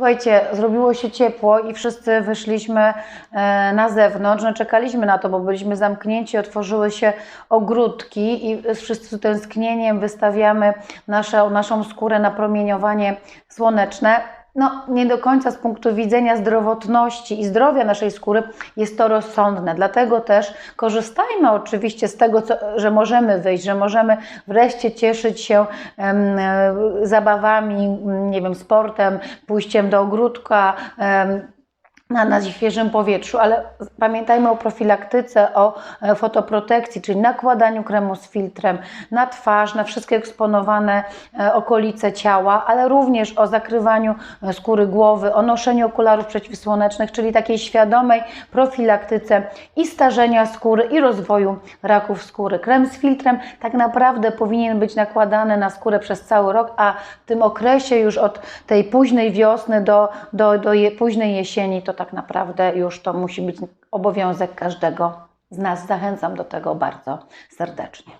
Słuchajcie, zrobiło się ciepło i wszyscy wyszliśmy e, na zewnątrz. No, czekaliśmy na to, bo byliśmy zamknięci, otworzyły się ogródki i wszyscy tęsknieniem wystawiamy nasze, naszą skórę na promieniowanie słoneczne. No, nie do końca z punktu widzenia zdrowotności i zdrowia naszej skóry jest to rozsądne. Dlatego też korzystajmy oczywiście z tego, co, że możemy wyjść, że możemy wreszcie cieszyć się e, zabawami, nie wiem, sportem, pójściem do ogródka. em, na, na świeżym powietrzu, ale pamiętajmy o profilaktyce, o e, fotoprotekcji, czyli nakładaniu kremu z filtrem na twarz, na wszystkie eksponowane e, okolice ciała, ale również o zakrywaniu e, skóry głowy, o noszeniu okularów przeciwsłonecznych, czyli takiej świadomej profilaktyce i starzenia skóry, i rozwoju raków skóry. Krem z filtrem tak naprawdę powinien być nakładany na skórę przez cały rok, a w tym okresie już od tej późnej wiosny do, do, do je, późnej jesieni to tak naprawdę już to musi być obowiązek każdego z nas. Zachęcam do tego bardzo serdecznie.